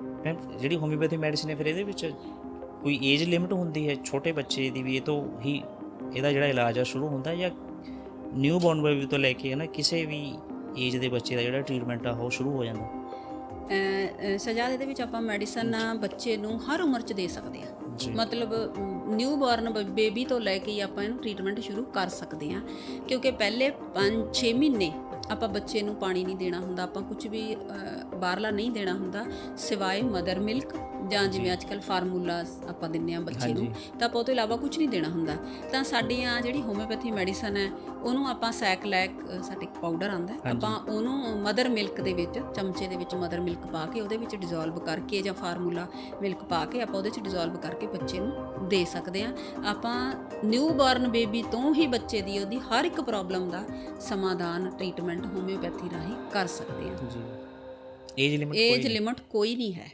Ma'am ਜਿਹੜੀ homeopathy medicine ਹੈ ਫਿਰ ਇਹਦੇ ਵਿੱਚ ਕੋਈ ਏਜ ਲਿਮਿਟ ਹੁੰਦੀ ਹੈ ਛੋਟੇ ਬੱਚੇ ਦੀ ਵੀ ਇਹ ਤੋਂ ਹੀ ਇਹਦਾ ਜਿਹੜਾ ਇਲਾਜ ਆ ਸ਼ੁਰੂ ਹੁੰਦਾ ਜਾਂ ਨਿਊ ਬੌਰਨ ਬੇਬੀ ਤੋਂ ਲੈ ਕੇ ਹੈ ਨਾ ਕਿਸੇ ਵੀ ਏਜ ਦੇ ਬੱਚੇ ਦਾ ਜਿਹੜਾ ਟ੍ਰੀਟਮੈਂਟ ਆ ਉਹ ਸ਼ੁਰੂ ਹੋ ਜਾਂਦਾ? ਸਜਾਦ ਇਹਦੇ ਵਿੱਚ ਆਪਾਂ ਮੈਡੀਸਨ ਪਬੱਚੇ ਨੂੰ ਹਰ ਉਮਰ 'ਚ ਦੇ ਸਕਦੇ ਆ। ਮਤਲਬ ਨਿਊ ਬੌਰਨ ਬੇਬੀ ਤੋਂ ਲੈ ਕੇ ਆਪਾਂ ਇਹਨੂੰ ਟ੍ਰੀਟਮੈਂਟ ਸ਼ੁਰੂ ਕਰ ਸਕਦੇ ਆ। ਕਿਉਂਕਿ ਪਹਿਲੇ 5-6 ਮਹੀਨੇ ਆਪਾਂ ਬੱਚੇ ਨੂੰ ਪਾਣੀ ਨਹੀਂ ਦੇਣਾ ਹੁੰਦਾ ਆਪਾਂ ਕੁਝ ਵੀ ਬਾਹਰਲਾ ਨਹੀਂ ਦੇਣਾ ਹੁੰਦਾ ਸਿਵਾਏ ਮਦਰ ਮਿਲਕ ਜਾਂ ਜਿਵੇਂ ਅੱਜਕੱਲ ਫਾਰਮੂਲਾ ਆਪਾਂ ਦਿੰਨੇ ਆ ਬੱਚੇ ਨੂੰ ਤਾਂ ਆਪਾਂ ਉਹ ਤੋਂ ਇਲਾਵਾ ਕੁਝ ਨਹੀਂ ਦੇਣਾ ਹੁੰਦਾ। ਤਾਂ ਸਾਡੀਆਂ ਜਿਹੜੀ ਹੋਮਿਓਪੈਥੀ ਮੈਡੀਸਨ ਹੈ ਉਹਨੂੰ ਆਪਾਂ ਸੈਕਲੈਕ ਅ, ਸਾਡੇ ਪਾਊਡਰ ਆਂਦਾ ਆਪਾਂ ਉਹਨੂੰ ਮਦਰ ਮਿਲਕ ਦੇ ਵਿੱਚ ਚਮਚੇ ਦੇ ਵਿੱਚ ਮਦਰ ਮਿਲਕ ਪਾ ਕੇ ਉਹਦੇ ਵਿੱਚ ਡਿਸੋਲਵ ਕਰਕੇ ਜਾਂ ਫਾਰਮੂਲਾ ਮਿਲਕ ਪਾ ਕੇ ਆਪਾਂ ਉਹਦੇ ਵਿੱਚ ਡਿਸੋਲਵ ਕਰਕੇ ਬੱਚੇ ਨੂੰ ਦੇ ਸਕਦੇ ਆ ਆਪਾਂ ਨਿਊ ਬੌਰਨ ਬੇਬੀ ਤੋਂ ਹੀ ਬੱਚੇ ਦੀ ਉਹਦੀ ਹਰ ਇੱਕ ਪ੍ਰੋਬਲਮ ਦਾ ਸਮਾਧਾਨ ਟ੍ਰੀਟਮੈਂਟ ਹੋਮਿਓਪੈਥੀ ਰਾਹੀਂ ਕਰ ਸਕਦੇ ਆ ਜੀ। ਏਜ ਲਿਮਿਟ ਏਜ ਲਿਮਟ ਕੋਈ ਨਹੀਂ ਹੈ।